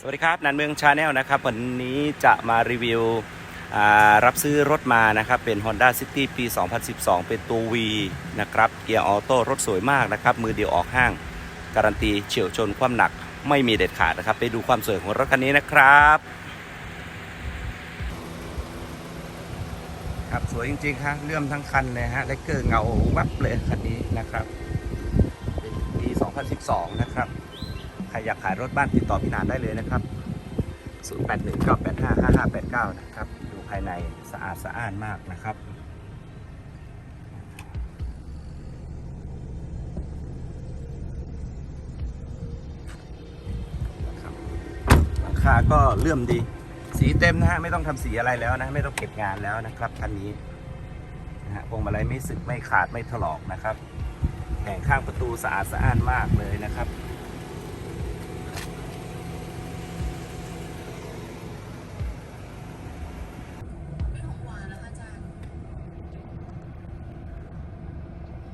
สวัสดีครับนันเมืองชาแนลนะครับ วันนี้จะมารีวิวรับซื้อรถมานะครับ เป็น Honda City ปี 2012 เป็นตัว V นะครับ เกียร์ออโต้รถสวยมากนะครับ มือเดียวออกห้าง การันตีเฉียวชนความหนักไม่มีเด็ดขาดนะครับ ไปดูความสวยของรถคันนี้นะครับครับสวยจริงๆครับเลื่อมทั้งคันเลยฮะเลกเกอร์เงาวับเลยคันนี้นะครับ เป็นปี 2012 นะครับ รอยากขายรถบ้านติดต่อพี่นานได้เลยนะครับ 0819855589 นะครับ ดูภายในสะอาดสะอ้านมากนะครับหลังคาก็เลื่อมดี สีเต็มนะฮะ ไม่ต้องทำสีอะไรแล้วนะ ไม่ต้องเก็บงานแล้วนะครับคันนี้นะฮะพวงมาลัยไม่สึกไม่ขาดไม่ถลอกนะครับแผงข้างประตูสะอาดสะอ้านมากเลยนะครับ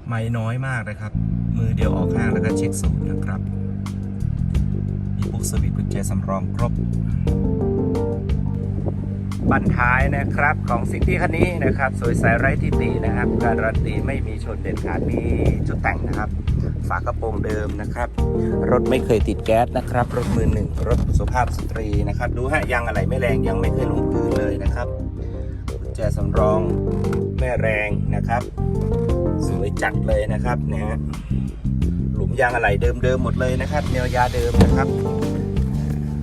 ไม่น้อยมากนะครับ มือเดียวออกข้างแล้วก็เช็คสูตรนะครับ มีพวกสวิตช์กุญแจสำรองครบ บันท้ายนะครับของซิตี้คันนี้นะครับ สวยใสไร้ที่ตินะครับ การันตีไม่มีชนเด็ดขาดมีจุดแต่งนะครับ ฝากระโปรงเดิมนะครับ รถไม่เคยติดแก๊สนะครับ รถมือหนึ่งรถสุภาพสตรีนะครับ ดูฮะยังอะไรไม่แรงยังไม่เคยลงพื้นเลยนะครับกุญแจสำรองไม่แรงนะครับ วยจัดเลยนะครับเนี่ยฮะหลุมยางอะไหล่เดิมๆหมดเลยนะครับแนวยาเดิมนะครับ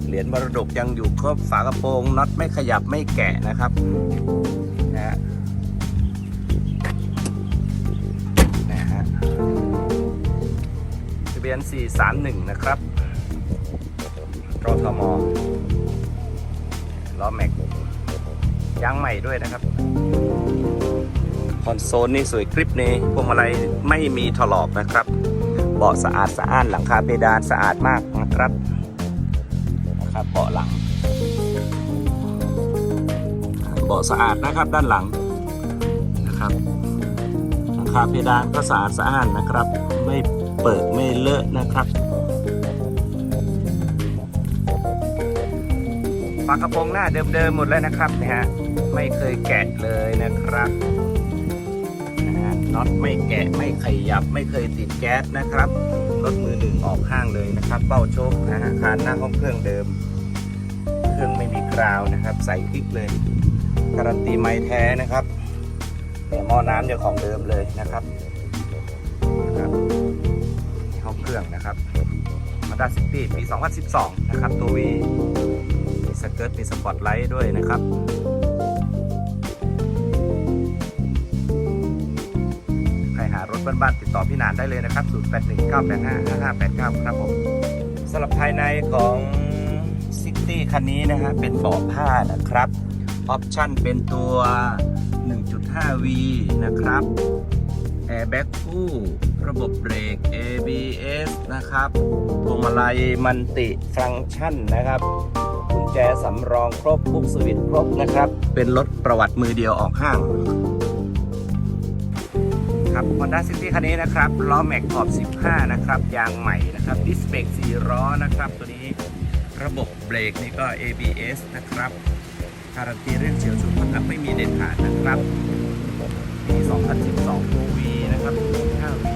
เหรียญมรดกยังอยู่ครบฝากระโปรงน็อตไม่ขยับไม่แกะนะครับนะฮะนะฮะทะเบียน 431 นะครับรทมล้อแม็กยางใหม่ด้วยนะครับ คอนโซลนี่สวยกริปนี่พวงมาลัยไม่มีถลอกนะครับ เบาะสะอาดสะอ้านหลังคาเพดานสะอาดมากนะครับนะครับเบาะหลัง เบาะสะอาดนะครับด้านหลังนะครับหลังคาเพดานก็สะอาดสะอ้านนะครับ ไม่เปิดไม่เลอะนะครับฝากระโปรงหน้าเดิมๆหมดแล้วนะครับนี่ยฮะไม่เคยแกะเลยนะครับ น็อตไม่แกะไม่ขยับไม่เคยติดแก๊สนะครับรถมือหนึ่งออกห้างเลยนะครับเป้าโชคนะฮะคานหน้าห้องเครื่องเดิม เครื่องไม่มีกราวนะครับ ใส่คลิกเลย การันตีไม้แท้นะครับเนี่ยหม้อน้ำเจ้าของเดิมเลยนะครับนะครับนี่ห้องเครื่องนะครับมาด้าซิตี้ปี 2012 นะครับ ตัววีมีสเกิร์ตมีสปอตไลท์ด้วยนะครับ ใครหารถบ้านๆติดต่อพี่นานได้เลยนะครับ 0819855589 ครับผมสำหรับภายในของซิตี้คันนี้นะฮะเป็นเบาะผ้านะครับออปชั่นเป็นตัว 1.5V นะครับแอร์แบ็กคู่ ระบบเบรก ABS นะครับพวงมาลัยมันติฟังก์ชันนะครับกุญแจสำรองครบปุ๊กสวิตช์ครบนะครับ เป็นรถประวัติมือเดียวออกห้าง ครับ Honda City คันนี้นะครับล้อแม็กขอบ 15 นะครับยางใหม่นะครับดิสเบรก4ล้อนะครับ ตัวนี้ระบบเบรกนี่ก็ ABS นะครับการันตีเรื่องเฉียวชนความหนับไม่มีเด็ดขาดนะครับปี 2012ตัว V นะครับ 5V